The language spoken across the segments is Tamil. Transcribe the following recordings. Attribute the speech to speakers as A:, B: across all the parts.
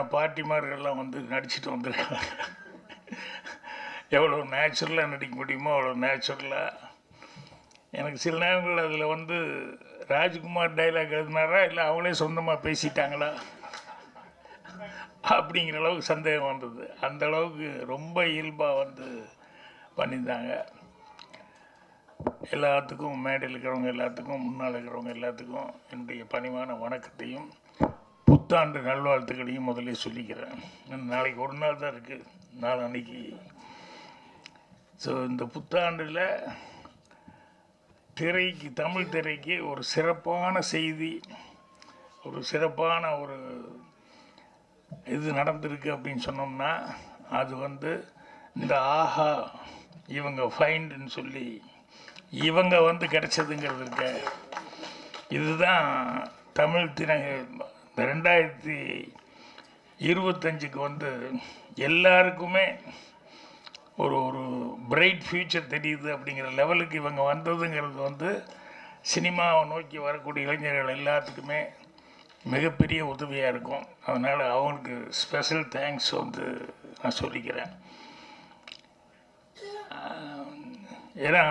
A: வயசான பாட்டிமார்கள்லாம் வந்து நடிச்சுட்டு வந்திருக்காங்க. எவ்வளோ நேச்சுரலாக நடிக்க முடியுமோ அவ்வளோ நேச்சுரலாக எனக்கு சில நேரங்கள் அதில் வந்து ராஜ்குமார் டைலாக் எழுதினாரா இல்லை அவங்களே சொந்தமாக பேசிட்டாங்களா? அப்படிங்கிற அளவுக்கு சந்தேகம் வந்தது. அந்த அளவுக்கு ரொம்ப இயல்பாக வந்து பண்ணியிருந்தாங்க. எல்லாத்துக்கும் மேடையில் இருக்கிறவங்க எல்லாத்துக்கும் முன்னால் இருக்கிறவங்க எல்லாத்துக்கும் என்னுடைய பணிவான வணக்கத்தையும் புத்தாண்டு நல்வாழ்த்துக்களையும் முதல்ல சொல்லிக்கிறேன். நாளைக்கு ஒரு நாள் தான் இருக்குது நாளன்னைக்கு ஸோ இந்த புத்தாண்டில் திரைக்கு தமிழ் திரைக்கு ஒரு சிறப்பான செய்தி ஒரு சிறப்பான ஒரு இது நடந்திருக்கு அப்படின்னு சொன்னோம்னா அது வந்து இந்த ஆஹா இவங்க ஃபைண்டுன்னு சொல்லி இவங்க வந்து கிடைச்சதுங்கிறது இருக்க. இதுதான் தமிழ் திரை இந்த ரெண்டாயிரத்தி இருபத்தஞ்சுக்கு வந்து எல்லாருக்குமே ஒரு ஒரு பிரைட் ஃப்யூச்சர் தெரியுது அப்படிங்கிற லெவலுக்கு இவங்க வந்ததுங்கிறது வந்து சினிமாவை நோக்கி வரக்கூடிய இளைஞர்கள் எல்லாத்துக்குமே மிகப்பெரிய உதவியாக இருக்கும். அதனால் அவங்களுக்கு ஸ்பெஷல் தேங்க்ஸ் வந்து நான் சொல்லிக்கிறேன். ஏன்னா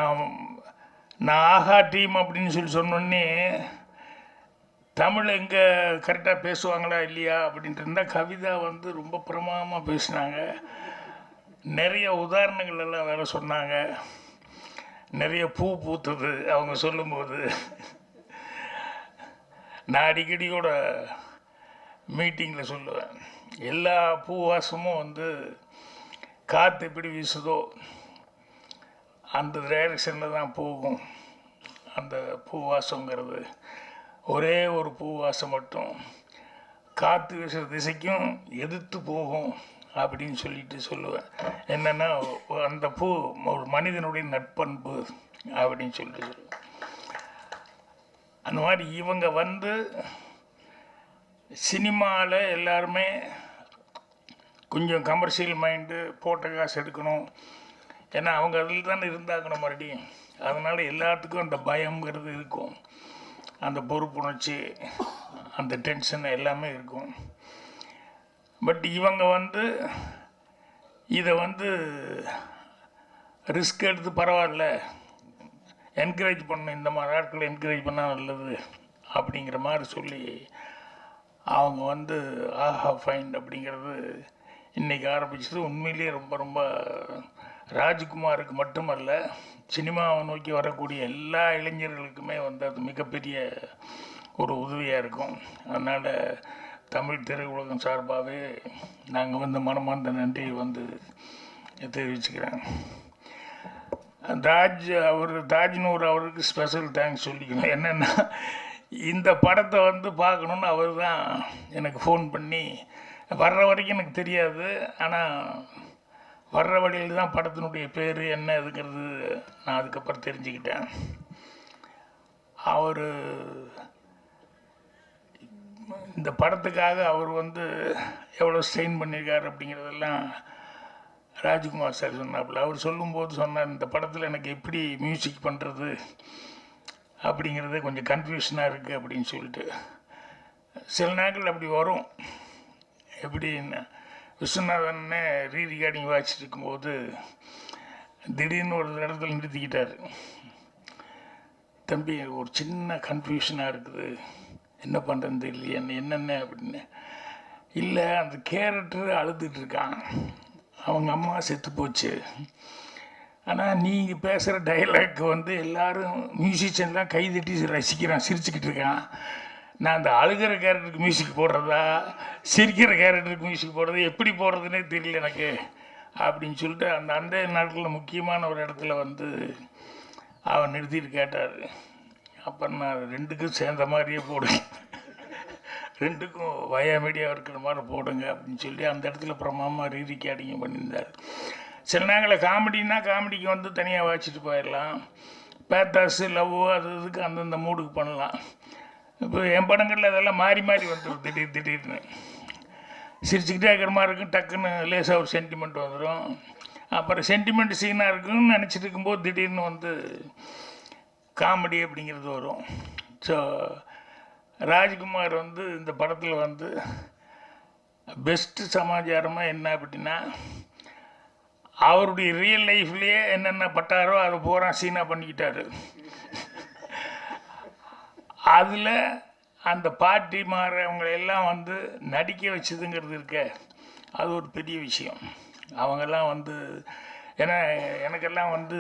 A: நான் ஆஹா டீம் அப்படின்னு சொல்லி சொன்னோன்னே தமிழ் எங்கே கரெக்டாக பேசுவாங்களா இல்லையா அப்படின்ட்டு இருந்தால் கவிதா வந்து ரொம்ப பிரமாதமாக பேசினாங்க. நிறைய உதாரணங்கள் எல்லாம் வேற சொன்னாங்க. நிறைய பூ பூத்தது அவங்க சொல்லும்போது. நான் அடிக்கடியோட மீட்டிங்கில் சொல்லுவேன். எல்லா பூவாசமும் வந்து காற்று எப்படி வீசுதோ அந்த டைரக்ஷனில் தான் போகும். அந்த பூவாசங்கிறது ஒரே ஒரு பூ வாசம் மட்டும். காற்று வீசுகிற திசைக்கும் எதிர்த்து போகும் அப்படின்னு சொல்லிட்டு சொல்லுவேன். என்னென்னா அந்த பூ ஒரு மனிதனுடைய நட்பண்பு அப்படின்னு சொல்லிட்டு சொல்லுவேன். அந்த மாதிரி இவங்க வந்து சினிமாவில் எல்லாருமே கொஞ்சம் கமர்ஷியல் மைண்டு போட்ட காசு எடுக்கணும். ஏன்னா அவங்க அதில் தானே இருந்தாக்கணும் மறுபடியும். அதனால் எல்லாத்துக்கும் அந்த பயங்கிறது இருக்கும். அந்த பொறுப்புணர்ச்சி அந்த டென்ஷன் எல்லாமே இருக்கும். பட் இவங்க வந்து இதை வந்து ரிஸ்க் எடுத்து பரவாயில்ல. என்கரேஜ் பண்ணணும் இந்த மாதிரி ஆட்களை என்கரேஜ் பண்ணால் நல்லது அப்படிங்கிற மாதிரி சொல்லி அவங்க வந்து ஆஹா ஃபைன் அப்படிங்கிறது இன்றைக்கி ஆரம்பிச்சது. உண்மையிலேயே ரொம்ப ரொம்ப ராஜ்குமாருக்கு மட்டுமல்ல சினிமாவை நோக்கி வரக்கூடிய எல்லா இளைஞர்களுக்குமே வந்து அது மிகப்பெரிய ஒரு உதவியாக இருக்கும். அதனால் தமிழ் திரையுலகம் சார்பாகவே நாங்கள் வந்து மனமார்ந்த நன்றியை வந்து தெரிவிச்சுக்கிறேன். தாஜ் அவர் தாஜ்னூர் அவருக்கு ஸ்பெஷல் தேங்க்ஸ் சொல்லிக்கணும். என்னென்னா இந்த படத்தை வந்து பார்க்கணுன்னு அவர் தான் எனக்கு ஃபோன் பண்ணி வர்ற வரைக்கும் எனக்கு தெரியாது. ஆனால் வர்ற வழியில் தான் படத்தினுடைய பேர் என்ன இதுங்கிறது நான் அதுக்கப்புறம் தெரிஞ்சுக்கிட்டேன். அவர் இந்த படத்துக்காக அவர் வந்து எவ்வளோ ஸ்ட்ரெயின் பண்ணியிருக்காரு அப்படிங்கிறதெல்லாம் ராஜ்குமார் சார் சொன்னாப்புல. அவர் சொல்லும்போது சொன்னார் இந்த படத்தில் எனக்கு எப்படி மியூசிக் பண்ணுறது அப்படிங்கிறது கொஞ்சம் கன்ஃபியூஷனாக இருக்குது அப்படின்னு சொல்லிட்டு. சில நாட்கள் அப்படி வரும். எப்படின்னு விஸ்வநாதன் ரீ ரிகார்டிங் வாசிட்டு இருக்கும்போது திடீர்னு ஒரு இடத்துல நிறுத்திக்கிட்டார். தம்பி ஒரு சின்ன கன்ஃபியூஷனாக இருக்குது. என்ன பண்ணுறது தெரியல என்ன என்னென்ன அப்படின்னு. இல்லை அந்த கேரக்டர் அழுதுட்டு இருக்கான். அவங்க அம்மா செத்து போச்சு. ஆனால் நீங்கள் பேசுகிற டைலாக் வந்து எல்லாரும் மியூசிஷியன்லாம் கைதட்டி ரசிக்கிறான் சிரிச்சுக்கிட்டு இருக்கான். நான் அந்த அழுகிற கேரக்டருக்கு மியூசிக் போடுறதா சிரிக்கிற கேரக்டருக்கு மியூசிக் போடுறது எப்படி போடுறதுனே தெரியல எனக்கு. அப்படின்னு சொல்லிட்டு அந்த அந்த நாட்களில் முக்கியமான ஒரு இடத்துல வந்து அவன் நிறுத்திட்டு கேட்டார். அப்போ நான் ரெண்டுக்கும் சேர்ந்த மாதிரியே போடுங்க ரெண்டுக்கும் வயா மீடியா இருக்கிற மாதிரி போடுங்க அப்படின்னு சொல்லி அந்த இடத்துல பிரமாமா ரீதி கேட்டிங்க பண்ணியிருந்தார். சில நேரங்களில் காமெடினா காமெடிக்கு வந்து தனியாக வாச்சிட்டு போயிடலாம். பேத்தாஸு லவ் அது இதுக்கு அந்தந்த மூடுக்கு பண்ணலாம். இப்போ என் படங்களில் அதெல்லாம் மாறி மாறி வந்துடும் திடீர் திடீர்னு. சிரிச்சுக்கிட்டே இருக்கிற மாதிரி இருக்கும். டக்குன்னு லேசாக ஒரு சென்டிமெண்ட் வந்துடும் அப்புறம் சென்டிமெண்ட் சீனாக இருக்குன்னு நினச்சிட்டு இருக்கும்போது திடீர்னு வந்து காமெடி அப்படிங்கிறது வரும். ஸோ ராஜ்குமார் வந்து இந்த படத்தில் வந்து பெஸ்ட்டு சமாச்சாரமாக என்ன அப்படின்னா அவருடைய ரியல் லைஃப்லேயே என்னென்ன பட்டாரோ அதை பூரா சீனாக பண்ணிக்கிட்டாரு. அதில் அந்த பாட்டி மாறவங்களை எல்லாம் வந்து நடிக்க வச்சதுங்கிறது இருக்க. அது ஒரு பெரிய விஷயம். அவங்கெல்லாம் வந்து ஏன்னா எனக்கெல்லாம் வந்து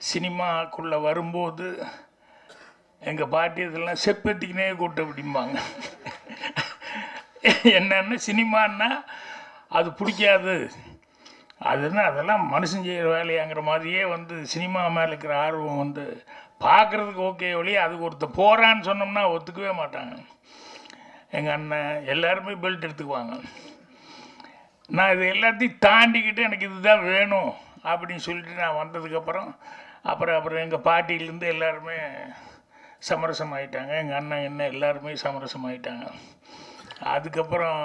A: சினிமாக்குள்ளே வரும்போது எங்கள் பாட்டி இதெல்லாம் செப்பத்திக்கினே கூட்ட அப்படிம்பாங்க என்னென்னு சினிமான்னா அது பிடிக்காது. அதுன்னா அதெல்லாம் மனுஷன் செய்கிற வேலையாங்கிற மாதிரியே வந்து சினிமா மேலே இருக்கிற ஆர்வம் வந்து பார்க்குறதுக்கு ஓகே ஒழிய அதுக்கு ஒருத்தர் போகிறான்னு சொன்னோம்னா ஒத்துக்கவே மாட்டாங்க. எங்கள் அண்ணன் எல்லாருமே பெல்ட் எடுத்துக்குவாங்க. நான் இது எல்லாத்தையும் தாண்டிக்கிட்டு எனக்கு இதுதான் வேணும் அப்படின்னு சொல்லிட்டு நான் வந்ததுக்கப்புறம் அப்புறம் அப்புறம் எங்கள் பாட்டியிலேருந்து எல்லாருமே சமரசம் ஆகிட்டாங்க எங்கள் அண்ணன் என்ன எல்லாருமே சமரசம் ஆகிட்டாங்க அதுக்கப்புறம்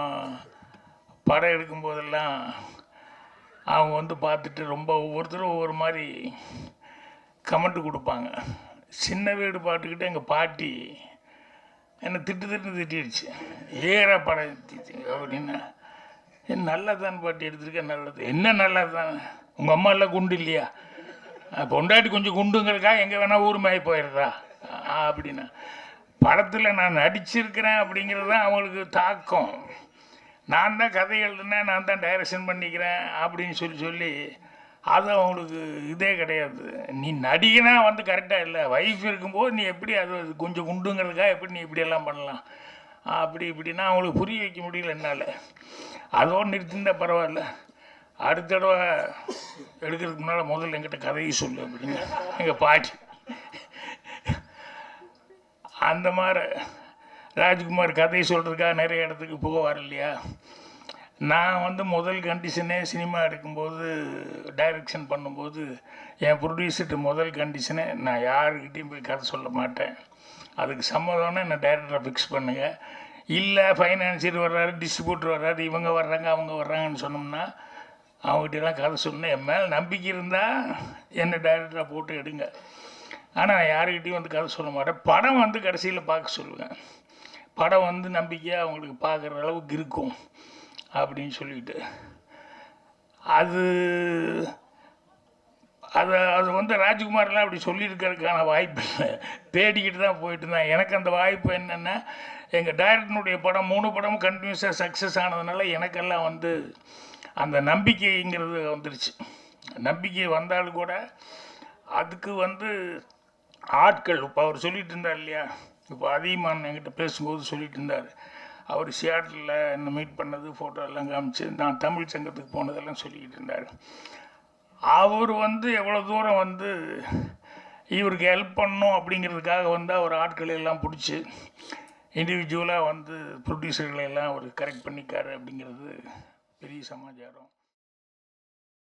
A: படம் எடுக்கும்போதெல்லாம் அவங்க வந்து பார்த்துட்டு ரொம்ப ஒவ்வொருத்தரும் ஒவ்வொரு மாதிரி கமெண்ட் கொடுப்பாங்க. சின்ன வீடு பாட்டுக்கிட்ட எங்கள் பாட்டி என்னை திட்டு திட்டு திட்டிடுச்சு. ஏற படம் அப்படின்னா. "ஏன் நல்லதான் பாட்டி எடுத்திருக்கேன் நல்லது. என்ன நல்லது தான் உங்கள் அம்மா எல்லாம் குண்டு இல்லையா? பொண்டாட்டி கொஞ்சம் குண்டுங்களுக்கா எங்கே வேணால் ஊர் போயிடுறா. அப்படின்னா. படத்தில் நான் நடிச்சிருக்கிறேன் அப்படிங்கிறது தான் அவங்களுக்கு தாக்கம். நான் தான் கதை எழுதுனேன் நான் தான் டைரக்ஷன் பண்ணிக்கிறேன் அப்படின்னு சொல்லி சொல்லி அது அவங்களுக்கு இதே கிடையாது. நீ நடிகனா வந்து கரெக்டாக இல்லை. வைஃப் இருக்கும்போது நீ எப்படி அது கொஞ்சம் குண்டுங்கிறதுக்காக எப்படி நீ இப்படியெல்லாம் பண்ணலாம்? அப்படி இப்படின்னா அவங்களுக்கு புரிய வைக்க முடியல என்னால். அதோடு நிறுத்திருந்தா பரவாயில்ல. அடுத்த தடவை எடுக்கிறதுக்கு முன்னால் முதல்ல எங்கிட்ட கதையை சொல்லு அப்படின்னு எங்கள் பாட்டி. அந்த மாதிரி ராஜ்குமார் கதையை சொல்கிறதுக்காக நிறைய இடத்துக்கு போவார் இல்லையா? நான் வந்து முதல் கண்டிஷனே சினிமா எடுக்கும்போது டைரக்ஷன் பண்ணும்போது என் ப்ரொடியூசர்கிட்ட முதல் கண்டிஷனே நான் யாருக்கிட்டையும் போய் கதை சொல்ல மாட்டேன். அதுக்கு சம்மதம்னா என்னை டைரக்டரை ஃபிக்ஸ் பண்ணுங்க. இல்லை ஃபைனான்சியர் வர்றாரு டிஸ்ட்ரிபியூட்டர் வர்றாரு இவங்க வர்றாங்க அவங்க வர்றாங்கன்னு சொன்னோம்னா அவங்ககிட்டலாம் கதை சொன்னேன் என் மேலே நம்பிக்கை இருந்தால் என்னை டைரக்டராக போட்டு எடுங்க. ஆனால் நான் யாருக்கிட்டையும் வந்து கதை சொல்ல மாட்டேன். படம் வந்து கடைசியில் பார்க்க சொல்லுவேன். படம் வந்து நம்பிக்கையாக அவங்களுக்கு பார்க்குற அளவுக்கு இருக்கும். அப்படின்னு சொல்லிட்டு. அது அது அது வந்து ராஜ்குமார்லாம் அப்படி சொல்லியிருக்கிறதுக்கான வாய்ப்பு இல்லை. தேடிக்கிட்டு தான் போயிட்டு இருந்தேன். எனக்கு அந்த வாய்ப்பு என்னென்னா எங்கள் டைரக்டனுடைய படம் மூணு படமும் கண்டினியூஸாக சக்ஸஸ் ஆனதுனால எனக்கெல்லாம் வந்து அந்த நம்பிக்கைங்கிறது வந்துருச்சு. நம்பிக்கை வந்தாலும் கூட அதுக்கு வந்து ஆட்கள் இப்போ அவர் சொல்லிட்டு இருந்தார் இல்லையா? இப்போ அதிகமான என்கிட்ட பேசும்போது சொல்லிட்டு இருந்தார். அவர் சியாட்டில் என்ன மீட் பண்ணது ஃபோட்டோ எல்லாம் காமிச்சு நான் தமிழ் சங்கத்துக்கு போனதெல்லாம் சொல்லிக்கிட்டு இருந்தார். அவர் வந்து எவ்வளோ தூரம் வந்து இவருக்கு ஹெல்ப் பண்ணணும் அப்படிங்கிறதுக்காக வந்து அவர் ஆட்களை எல்லாம் பிடிச்சி இண்டிவிஜுவலாக வந்து ப்ரொடியூசர்களை எல்லாம் அவர் கரெக்ட் பண்ணிக்காரு அப்படிங்கிறது பெரிய சமாச்சாரம்.